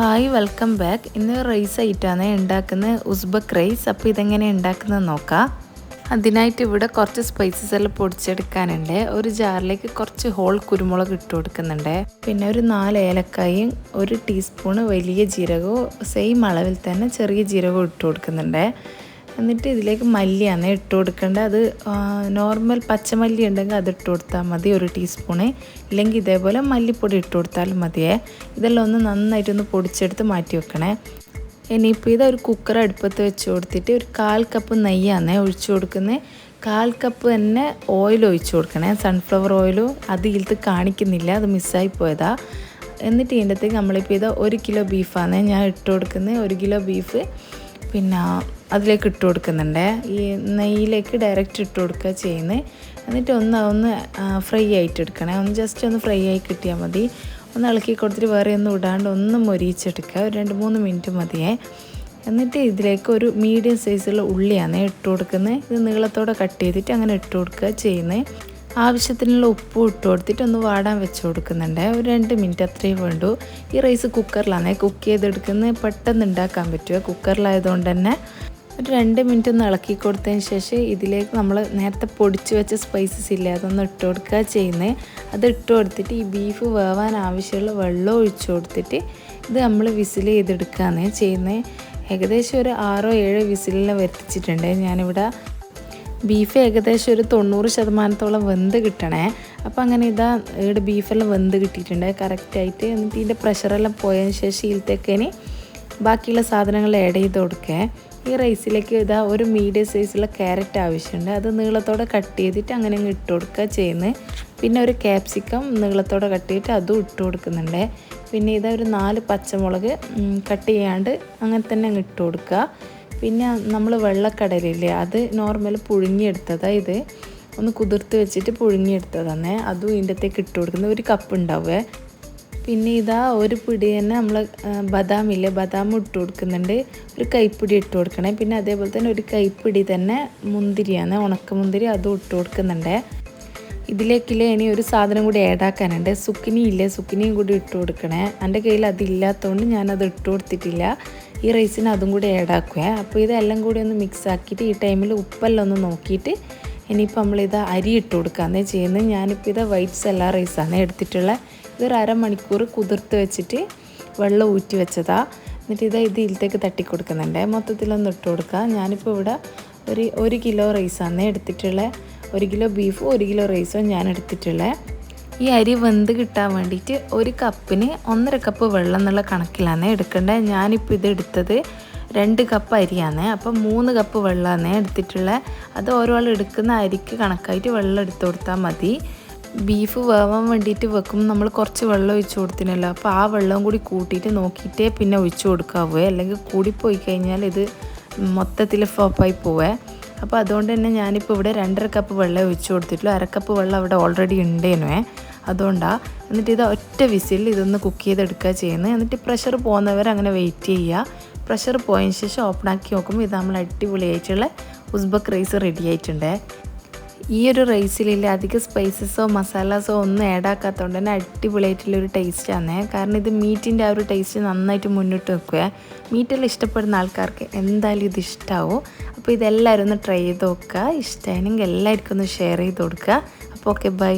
Hi welcome back. ഇന്ന് rice ആയിട്ടാണ് ഉണ്ടാക്കുന്നത് ഉസ്ബക്ക് റൈസ് അപ്പോൾ ഇതെങ്ങനെ ഉണ്ടാക്കുന്നത് നോക്കാം. അതിനായിട്ട് ഇവിടെ കുറച്ച് സ്പൈസസ് എല്ലാം പൊടിച്ചെടുക്കാനുണ്ട്. ഒരു ജാറിലേക്ക് കുറച്ച് ഹോൾ കുരുമുളക് ഇട്ട് കൊടുക്കുന്നുണ്ട്. പിന്നെ ഒരു നാല് ഏലക്കായും ഒരു ടീസ്പൂണ് വലിയ ജീരകവും സെയിം അളവിൽ തന്നെ ചെറിയ ജീരകവും ഇട്ട് കൊടുക്കുന്നുണ്ട്. എന്നിട്ട് ഇതിലേക്ക് മല്ലിയാണ് ഇട്ട് കൊടുക്കേണ്ടത്. അത് നോർമൽ പച്ചമല്ലി ഉണ്ടെങ്കിൽ അത് ഇട്ട് കൊടുത്താൽ മതി ഒരു ടീസ്പൂണ് ഇല്ലെങ്കിൽ ഇതേപോലെ മല്ലിപ്പൊടി ഇട്ട് കൊടുത്താലും മതിയേ. ഇതെല്ലാം ഒന്ന് നന്നായിട്ടൊന്ന് പൊടിച്ചെടുത്ത് മാറ്റി വെക്കണേ. ഇനിയിപ്പോൾ ഇത് ഒരു കുക്കർ അടുപ്പത്ത് വെച്ച് കൊടുത്തിട്ട് ഒരു കാൽ കപ്പ് നെയ്യാണ് ഒഴിച്ചു കൊടുക്കുന്നത്. കാൽ കപ്പ് തന്നെ ഓയിൽ ഒഴിച്ചു കൊടുക്കണേ. സൺഫ്ലവർ ഓയിലും അത് ഇതിലത്ത് കാണിക്കുന്നില്ല. അത് മിസ്സായി പോയതാ. എന്നിട്ട് ഇതിന്റെ അകത്തേക്ക് നമ്മളിപ്പോൾ ഇത് ഒരു കിലോ ബീഫാണ് ഞാൻ ഇട്ട് കൊടുക്കുന്നത്. ഒരു കിലോ ബീഫ് പിന്നെ അതിലേക്ക് ഇട്ട് കൊടുക്കുന്നുണ്ട്. ഈ നെയ്യിലേക്ക് ഡയറക്റ്റ് ഇട്ട് കൊടുക്കുക ചെയ്യുന്നത്. എന്നിട്ട് ഒന്ന് ഒന്ന് ഫ്രൈ ആയിട്ട് എടുക്കണേ. ഒന്ന് ജസ്റ്റ് ഒന്ന് ഫ്രൈ ആയി കിട്ടിയാൽ മതി. ഒന്ന് ഇളക്കി കൊടുത്തിട്ട് വേറെ ഒന്നും ഇടാണ്ട് ഒന്ന് മൊരിയിച്ചെടുക്കുക ഒരു രണ്ട് മൂന്ന് മിനിറ്റ് മതിയേ. എന്നിട്ട് ഇതിലേക്ക് ഒരു മീഡിയം സൈസുള്ള ഉള്ളിയാണ് ഇട്ട് കൊടുക്കുന്നത്. ഇത് നീളത്തോടെ കട്ട് ചെയ്തിട്ട് അങ്ങനെ ഇട്ട് കൊടുക്കുക ചെയ്യുന്നത്. ആവശ്യത്തിനുള്ള ഉപ്പും ഇട്ട് കൊടുത്തിട്ട് ഒന്ന് വാടാൻ വെച്ച് കൊടുക്കുന്നുണ്ട്. ഒരു രണ്ട് മിനിറ്റ് അത്രയും വേണ്ടു. ഈ റൈസ് കുക്കറിലാണ് കുക്ക് ചെയ്തെടുക്കുന്നത്. പെട്ടെന്ന് ഉണ്ടാക്കാൻ പറ്റുക. കുക്കറിലായതുകൊണ്ട് തന്നെ ഒരു രണ്ട് മിനിറ്റ് ഒന്ന് ഇളക്കി കൊടുത്തതിന് ശേഷം ഇതിലേക്ക് നമ്മൾ നേരത്തെ പൊടിച്ച് വെച്ച സ്പൈസസ് ഇല്ലേ അതൊന്ന് ഇട്ട് കൊടുക്കുക ചെയ്യുന്നത് അത് ഇട്ട് കൊടുത്തിട്ട് ഈ ബീഫ് വേവാൻ ആവശ്യമുള്ള വെള്ളം ഒഴിച്ചു കൊടുത്തിട്ട് ഇത് നമ്മൾ വിസിൽ ചെയ്തെടുക്കുകയാണ് ചെയ്യുന്നത് ഏകദേശം ഒരു ആറോ ഏഴോ വിസിലിനെ വരുത്തിച്ചിട്ടുണ്ട്. ഞാനിവിടെ ബീഫ് ഏകദേശം ഒരു തൊണ്ണൂറ് ശതമാനത്തോളം വെന്ത് കിട്ടണേ. അപ്പോൾ അങ്ങനെ ഇതാ ഇവിടെ ബീഫെല്ലാം വെന്ത് കിട്ടിയിട്ടുണ്ട്. കറക്റ്റായിട്ട് എന്നിട്ട് ഇതിന്റെ പ്രഷറെല്ലാം പോയതിന് ശേഷം ഇതിലത്തേക്കിനി ബാക്കിയുള്ള സാധനങ്ങൾ ആഡ് ചെയ്ത് കൊടുക്കേ. ഈ റൈസിലേക്ക് ഇതാ ഒരു മീഡിയം സൈസുള്ള ക്യാരറ്റ് ആവശ്യമുണ്ട്. അത് നീളത്തോടെ കട്ട് ചെയ്തിട്ട് അങ്ങനെ അങ്ങ് ഇട്ട് കൊടുക്കുക ചെയ്യുന്നത് പിന്നെ ഒരു ക്യാപ്സിക്കം നീളത്തോടെ കട്ട് ചെയ്തിട്ട് അതും ഇട്ട് കൊടുക്കുന്നുണ്ട്. പിന്നെ ഇതാ ഒരു നാല് പച്ചമുളക് കട്ട് ചെയ്യാണ്ട് അങ്ങനെ തന്നെ അങ്ങ് ഇട്ട് കൊടുക്കുക പിന്നെ നമ്മൾ വെള്ളക്കടലില്ലേ അത് നോർമൽ പുഴുങ്ങിയെടുത്തതാണ് ഇത്. ഒന്ന് കുതിർത്ത് വെച്ചിട്ട് പുഴുങ്ങിയെടുത്തതാണ് അതും ഇതിന്റെ അകത്തേക്ക് ഇട്ട് കൊടുക്കുന്നത് ഒരു കപ്പ് ഉണ്ടാവുമേ പിന്നെ ഇതാ ഒരു പിടി തന്നെ നമ്മൾ ബദാമില്ലേ ബദാം ഇട്ട് കൊടുക്കുന്നുണ്ട്. ഒരു കൈപ്പിടി ഇട്ട് കൊടുക്കണേ. പിന്നെ അതേപോലെ തന്നെ ഒരു കൈപ്പിടി തന്നെ മുന്തിരിയാണ് ഉണക്കമുന്തിരി അതും ഇട്ട് കൊടുക്കുന്നുണ്ട്. ഇതിലേക്കില്ലേ ഇനി ഒരു സാധനം കൂടി ആക്കാനുണ്ട്. സുക്കിനി ഇല്ലേ സുക്കിനിയും കൂടി ഇട്ട് കൊടുക്കണേ. എന്റെ കയ്യിൽ അതില്ലാത്തതുകൊണ്ട് ഞാനത് ഇട്ട് കൊടുത്തിട്ടില്ല. ഈ റൈസിന് അതും കൂടി ആഡാക്കുക അപ്പോൾ ഇതെല്ലാം കൂടി ഒന്ന് മിക്സ് ആക്കിയിട്ട് ഈ ടൈമിൽ ഉപ്പെല്ലാം ഒന്ന് നോക്കിയിട്ട് ഇനിയിപ്പോൾ നമ്മളിത് അരി ഇട്ട് കൊടുക്കാന്നേ ചെയ്യുന്നത്. ഞാനിപ്പോൾ ഇത് വൈറ്റ് സെല്ലാ റൈസാണ് എടുത്തിട്ടുള്ളത് ഇതൊരു അരമണിക്കൂർ കുതിർത്ത് വെച്ചിട്ട് വെള്ളം ഊറ്റി വെച്ചതാ. എന്നിട്ട് ഇതാ ഇത് ഇതിലത്തേക്ക് തട്ടി കൊടുക്കുന്നുണ്ട് മൊത്തത്തിലൊന്ന് ഇട്ട് കൊടുക്കുക ഞാനിപ്പോൾ ഇവിടെ ഒരു ഒരു കിലോ റൈസാണ് എടുത്തിട്ടുള്ളത് ഒരു കിലോ ബീഫും ഒരു കിലോ റൈസും ഞാൻ എടുത്തിട്ടുള്ളത് ഈ അരി വെന്ത് കിട്ടാൻ വേണ്ടിയിട്ട് ഒരു കപ്പിന് ഒന്നര കപ്പ് വെള്ളം എന്നുള്ള കണക്കിലാണ് എടുക്കേണ്ടത് ഞാനിപ്പോൾ ഇത് എടുത്തത് രണ്ട് കപ്പ് അരിയാണ്. അപ്പം മൂന്ന് കപ്പ് വെള്ളമാണ് എടുത്തിട്ടുള്ളത് അത് ഓരോ എടുക്കുന്ന അരിക്ക് കണക്കായിട്ട് വെള്ളം എടുത്തു കൊടുത്താൽ മതി. ബീഫ് വേവാൻ വേണ്ടിയിട്ട് വെക്കുമ്പോൾ നമ്മൾ കുറച്ച് വെള്ളം ഒഴിച്ചു കൊടുത്തിനല്ലോ. അപ്പോൾ ആ വെള്ളം കൂടി കൂട്ടിയിട്ട് നോക്കിയിട്ടേ പിന്നെ ഒഴിച്ചു കൊടുക്കാവേ. അല്ലെങ്കിൽ കൂടിപ്പോയി കഴിഞ്ഞാൽ ഇത് മൊത്തത്തിൽ ഫ്ലോപ്പായി പോവേ. അപ്പോൾ അതുകൊണ്ട് തന്നെ ഞാനിപ്പോൾ ഇവിടെ രണ്ടര കപ്പ് വെള്ളം ഒഴിച്ചു കൊടുത്തിട്ടുള്ളൂ. അരക്കപ്പ് വെള്ളം അവിടെ ഓൾറെഡി ഉണ്ടേനുവേ അതുകൊണ്ടാണ് എന്നിട്ട് ഇത് ഒറ്റ വിസിൽ ഇതൊന്ന് കുക്ക് ചെയ്തെടുക്കുക ചെയ്യുന്നത് എന്നിട്ട് പ്രഷർ പോകുന്നവർ അങ്ങനെ വെയിറ്റ് ചെയ്യുക പ്രഷർ പോയതിന് ശേഷം ഓപ്പൺ ആക്കി നോക്കുമ്പോൾ ഇത് നമ്മൾ അടിപൊളിയായിട്ടുള്ള ഉസ്ബക്ക് റൈസ് റെഡി ആയിട്ടുണ്ട്. ഈ ഒരു റൈസിലില്ല അധികം സ്പൈസസോ മസാലാസോ ഒന്നും ആഡ് ആക്കാത്തതുകൊണ്ട് തന്നെ അടിപൊളിയായിട്ടുള്ളൊരു ടേസ്റ്റാണ് കാരണം ഇത് മീറ്റിന്റെ ആ ഒരു ടേസ്റ്റ് നന്നായിട്ട് മുന്നോട്ട് വെക്കുക മീറ്റെല്ലാം ഇഷ്ടപ്പെടുന്ന ആൾക്കാർക്ക് എന്തായാലും ഇത് ഇഷ്ടമാവും അപ്പോൾ ഇതെല്ലാവരും ഒന്ന് ട്രൈ ചെയ്ത് നോക്കുക. ഇഷ്ടമാണെങ്കിൽ എല്ലാവർക്കും ഒന്ന് ഷെയർ ചെയ്ത് കൊടുക്കുക. അപ്പോൾ ഓക്കെ ബൈ